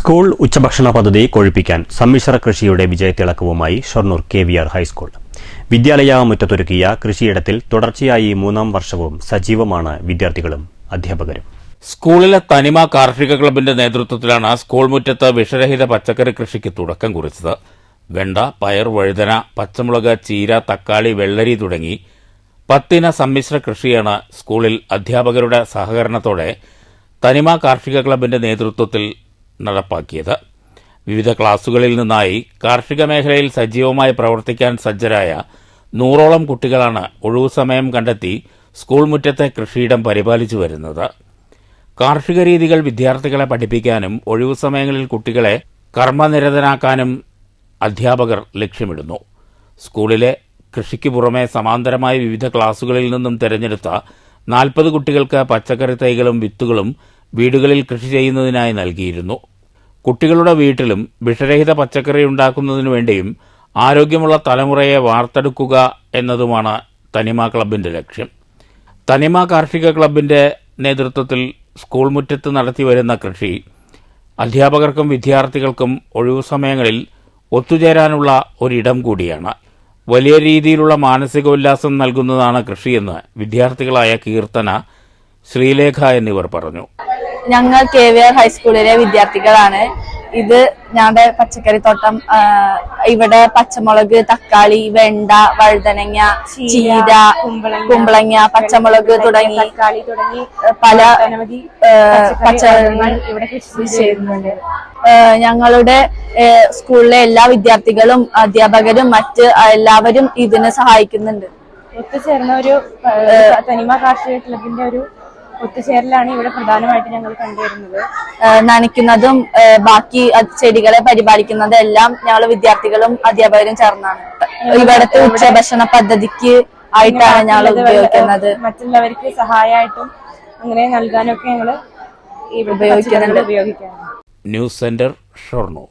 School ഉച്ചഭക്ഷണ പദ്ധതി കൊഴുപ്പിക്കാൻ സമ്മിശ്ര കൃഷിയുടെ വിജയത്തിളക്കവുമായി Shoranur K V R high school. വിദ്യാലയ മുറ്റത്തൊരുക്കിയ കൃഷിയിടത്തിൽ തുടർച്ചയായി മൂന്നാം വർഷവും സജീവമാണ് വിദ്യാർത്ഥികളും അധ്യാപകരും. സ്കൂളിലെ തനിമ കാർഷിക ക്ലബിന്റെ നേതൃത്വത്തിലാണ് സ്കൂൾ മുറ്റത്ത് വിഷരഹിത പച്ചക്കറി കൃഷിക്ക് തുടക്കം കുറിച്ചത്. വെണ്ട പയർ വഴുതന പച്ചമുളക് ചീര തക്കാളി വെള്ളരി തുടങ്ങി പത്തിന സമ്മിശ്ര കൃഷിയാണ് സ്കൂളിൽ അധ്യാപകരുടെ സഹകരണത്തോടെ തനിമ കാർഷിക ക്ലബിന്റെ നേതൃത്വത്തിൽ നടപ്പാക്കിയത്. വിവിധ ക്ലാസുകളിൽ നിന്നായി കാർഷിക മേഖലയിൽ സജീവമായി പ്രവർത്തിക്കാൻ സജ്ജരായ നൂറോളം കുട്ടികളാണ് ഒഴിവു സമയം കണ്ടെത്തി സ്കൂൾ മുറ്റത്തെ കൃഷിയിടം പരിപാലിച്ചു വരുന്നത്. കാർഷിക രീതികൾ വിദ്യാർത്ഥികളെ പഠിപ്പിക്കാനും ഒഴിവു സമയങ്ങളിൽ കുട്ടികളെ കർമ്മനിരതനാക്കാനും അധ്യാപകർ ലക്ഷ്യമിടുന്നു. സ്കൂളിലെ കൃഷിക്ക് പുറമെ സമാന്തരമായി വിവിധ ക്ലാസുകളിൽ നിന്നും തെരഞ്ഞെടുത്ത നാൽപ്പത് കുട്ടികൾക്ക് പച്ചക്കറി തൈകളും വിത്തുകളും വീടുകളിൽ കൃഷി ചെയ്യുന്നതിനായി നൽകിയിരുന്നു. കുട്ടികളുടെ വീട്ടിലും വിഷരഹിത പച്ചക്കറി ഉണ്ടാക്കുന്നതിനു വേണ്ടിയും ആരോഗ്യമുള്ള തലമുറയെ വാർത്തെടുക്കുക എന്നതുമാണ് തനിമ ക്ലബിന്റെ ലക്ഷ്യം. തനിമ കാർഷിക ക്ലബിന്റെ നേതൃത്വത്തിൽ സ്കൂൾ മുറ്റത്ത് നടത്തി വരുന്ന കൃഷി അധ്യാപകർക്കും വിദ്യാർത്ഥികൾക്കും ഒഴിവു സമയങ്ങളിൽ ഒത്തുചേരാനുള്ള ഒരിടം കൂടിയാണ്. വലിയ രീതിയിലുള്ള മാനസിക ഉല്ലാസം നൽകുന്നതാണ് കൃഷിയെന്ന് വിദ്യാർത്ഥികളായ കീർത്തന ശ്രീലേഖ എന്നിവർ പറഞ്ഞു. ഞങ്ങൾ കെ വി ആർ ഹൈസ്കൂളിലെ വിദ്യാർത്ഥികളാണ്. ഇത് ഞങ്ങളുടെ പച്ചക്കറി തോട്ടം ഇവിടെ പച്ചമുളക് തക്കാളി വെണ്ട വഴുതനങ്ങ ചീര കുമ്പളങ്ങ പച്ചമുളക് തുടങ്ങി തക്കാളി തുടങ്ങി പല പച്ചക്കറികൾ ഇവിടെ കൃഷി ചെയ്യുന്നുണ്ട്. ഞങ്ങളുടെ സ്കൂളിലെ എല്ലാ വിദ്യാർത്ഥികളും അധ്യാപകരും മറ്റ് എല്ലാവരും ഇതിന് സഹായിക്കുന്നുണ്ട്. ഒത്തുചേർന്ന ഒരു തനിമ കാർഷിക ക്ലബിന്റെ ഒരു ഒത്തുചേരലാണ് ഇവിടെ പ്രധാനമായിട്ട് ഞങ്ങൾ കണ്ടുവരുന്നത്. നനയ്ക്കുന്നതും ബാക്കി അത് ചെടികളെ പരിപാലിക്കുന്നതും എല്ലാം ഞങ്ങൾ വിദ്യാർത്ഥികളും അധ്യാപകരും ചേർന്നാണ്. ഇവിടുത്തെ ഉച്ചഭക്ഷണ പദ്ധതിക്ക് ആയിട്ടാണ് ഞങ്ങൾ ഉപയോഗിക്കുന്നത്. മറ്റുള്ളവർക്ക് സഹായമായിട്ടും അങ്ങനെ നൽകാനൊക്കെ ഞങ്ങൾ ഉപയോഗിക്കുന്നുണ്ട്. ഉപയോഗിക്കാറുണ്ട്. News centre Shoranur.